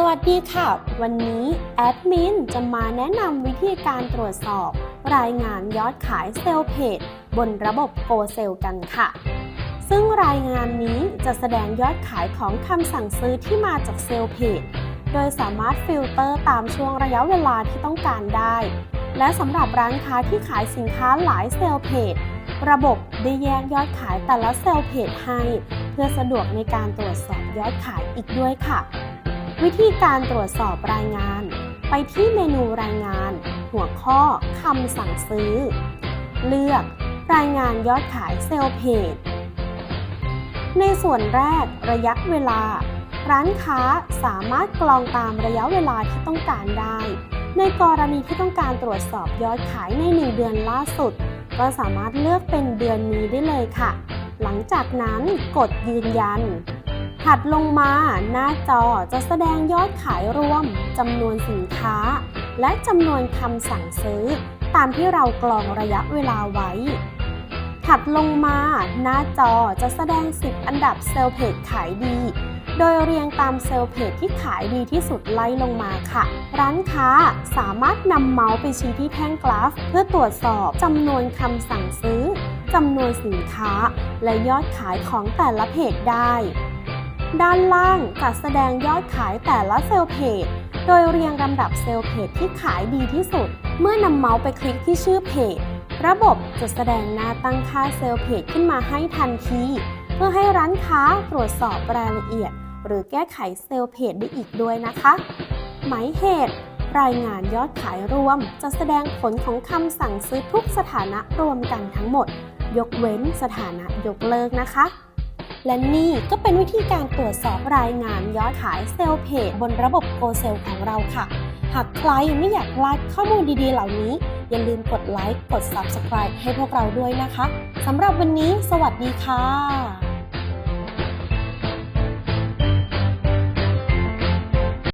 สวัสดีค่ะ วันนี้แอดมินจะมาแนะนำวิธีการตรวจสอบ รายงานยอดขายเซลล์เพจบนระบบโกเซลกันค่ะ ซึ่งรายงานนี้จะแสดงยอดขายของคำสั่งซื้อที่มาจากเซลล์เพจโดยสามารถฟิลเตอร์ตามช่วงระยะเวลาที่ต้องการได้ และสำหรับร้านค้าที่ขายสินค้าหลายเซลล์เพจระบบได้แยกยอดขายแต่ละเซลล์เพจให้ เพื่อสะดวกในการตรวจสอบยอดขายอีกด้วยค่ะ วิธีการตรวจสอบรายงาน ไปที่เมนูรายงาน หัวข้อคำสั่งซื้อ เลือกรายงานยอดขายเซลล์เพจในส่วนแรกระยะเวลา ร้านค้าสามารถกรองตามระยะเวลาที่ต้องการได้ ในกรณีที่ต้องการตรวจสอบยอดขายใน 1 เดือนล่าสุด ก็สามารถเลือกเป็นเดือนนี้ได้เลยค่ะ หลังจากนั้นกดยืนยัน ถัดลงมาหน้าจอจะแสดงยอดขายรวมจำนวนสินค้า และจำนวนคำสั่งซื้อ ตามที่เรากรองระยะเวลาไว้ ถัดลงมาหน้าจอจะแสดง 10 อันดับเซลล์เพจขายดี โดยเรียงตามเซลล์เพจที่ขายดีที่สุดไล่ลงมาค่ะ ร้านค้าสามารถนำเมาส์ไปชี้ที่แท่งกราฟ เพื่อตรวจสอบจำนวนคำสั่งซื้อจำนวนสินค้า และยอดขายของแต่ละเพจได้ ด้านล่างจะแสดงยอดขายแต่ละเซลล์เพจ โดยเรียงลำดับเซลล์เพจที่ขายดีที่สุด เมื่อนำเมาส์ไปคลิกที่ชื่อเพจ ระบบจะแสดงหน้าตั้งค่าเซลล์เพจขึ้นมาให้ทันที เพื่อให้ร้านค้าตรวจสอบรายละเอียด หรือแก้ไขเซลล์เพจได้อีกด้วยนะคะ หมายเหตุ รายงานยอดขายรวม จะแสดงผลของคำสั่งซื้อทุกสถานะรวมกันทั้งหมด ยกเว้นสถานะยกเลิกนะคะ และนี่ก็เป็นวิธีการตรวจสอบรายงานยอดขายเซลล์เพจบนระบบโกเซลของเราค่ะ หากใครไม่อยากพลาดข้อมูลดีๆ เหล่านี้ อย่าลืมกดไลค์กด Subscribe ให้พวกเราด้วยนะคะสำหรับวันนี้ สวัสดีค่ะ